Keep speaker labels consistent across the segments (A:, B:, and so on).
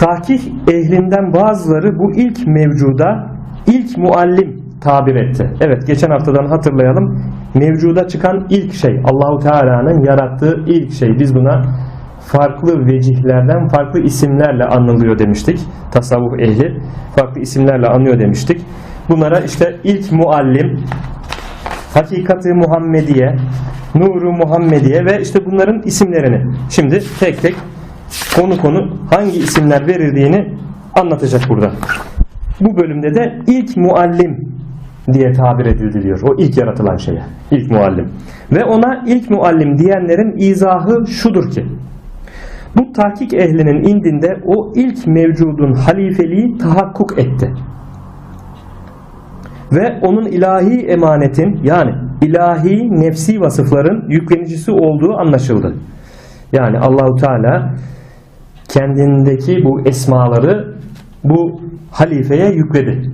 A: Tahkik ehlinden bazıları bu ilk mevcuda ilk muallim tabir etti. Evet geçen haftadan hatırlayalım. Mevcuda çıkan ilk şey Allahu Teala'nın yarattığı ilk şey. Biz buna farklı vecihlerden farklı isimlerle anılıyor demiştik. Tasavvuf ehli farklı isimlerle anıyor demiştik. Bunlara işte ilk muallim, hakikati Muhammediye, nuru Muhammediye ve işte bunların isimlerini şimdi tek tek konu konu hangi isimler verildiğini anlatacak burada. Bu bölümde de ilk muallim diye tabir edildi diyor. O ilk yaratılan şeye. ilk muallim. Ve ona ilk muallim diyenlerin izahı şudur ki bu tahkik ehlinin indinde o ilk mevcudun halifeliği tahakkuk etti. Ve onun ilahi emanetin yani ilahi nefsi vasıfların yüklenicisi olduğu anlaşıldı. Yani Allahu Teala kendindeki bu esmaları bu halifeye yükledi.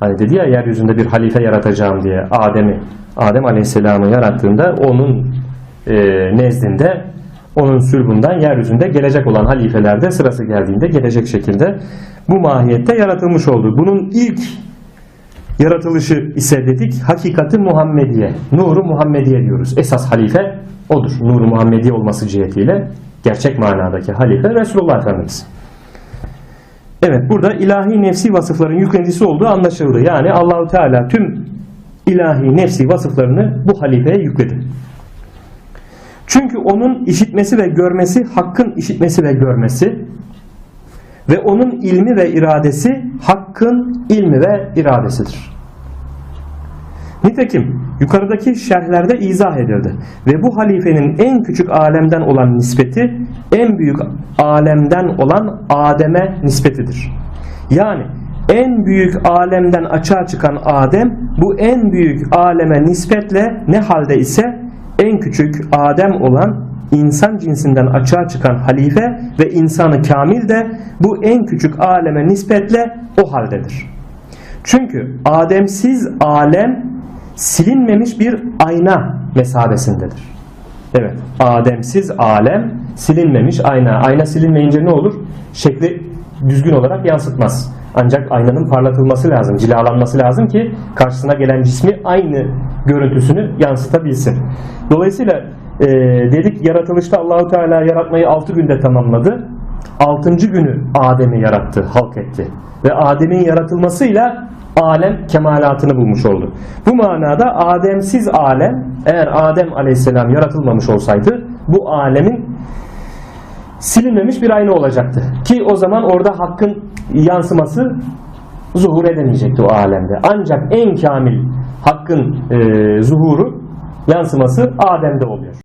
A: Hani dedi ya yeryüzünde bir halife yaratacağım diye Adem'i, Adem Aleyhisselam'ı yarattığında onun e, nezdinde onun sülbünden yeryüzünde gelecek olan halifelerde sırası geldiğinde gelecek şekilde bu mahiyette yaratılmış oldu. Bunun ilk yaratılışı ise dedik hakikati Muhammediye, nuru Muhammediye diyoruz. Esas halife odur. Nuru Muhammediye olması cihetiyle gerçek manadaki halife Resulullah Efendimiz. Evet burada ilahi nefsi vasıfların yüklenicisi olduğu anlaşıldı. Yani Allahu Teala tüm ilahi nefsi vasıflarını bu halifeye yükledi. Çünkü onun işitmesi ve görmesi hakkın işitmesi ve görmesi ve onun ilmi ve iradesi hakkın ilmi ve iradesidir. Nitekim yukarıdaki şerhlerde izah edildi ve bu halifenin en küçük alemden olan nispeti en büyük alemden olan Adem'e nispetidir. Yani en büyük alemden açığa çıkan Adem bu en büyük aleme nispetle ne halde ise en küçük Adem olan insan cinsinden açığa çıkan halife ve insanı kamil de bu en küçük aleme nispetle o haldedir. Çünkü Ademsiz alem silinmemiş bir ayna mesabesindedir. Evet, Ademsiz alem silinmemiş ayna. Ayna silinmeyince ne olur? Şekli düzgün olarak yansıtmaz. Ancak aynanın parlatılması lazım, cilalanması lazım ki karşısına gelen cismi aynı görüntüsünü yansıtabilsin. Dolayısıyla e, dedik yaratılışta Allahu Teala yaratmayı 6 günde tamamladı. 6. günü Adem'i yarattı, halk etti. Ve Adem'in yaratılmasıyla alem kemalatını bulmuş oldu. Bu manada Ademsiz alem eğer Adem aleyhisselam yaratılmamış olsaydı bu alemin silinmemiş bir ayna olacaktı. Ki o zaman orada hakkın yansıması zuhur edemeyecekti o alemde. Ancak en kamil hakkın e, zuhuru yansıması Adem'de oluyor.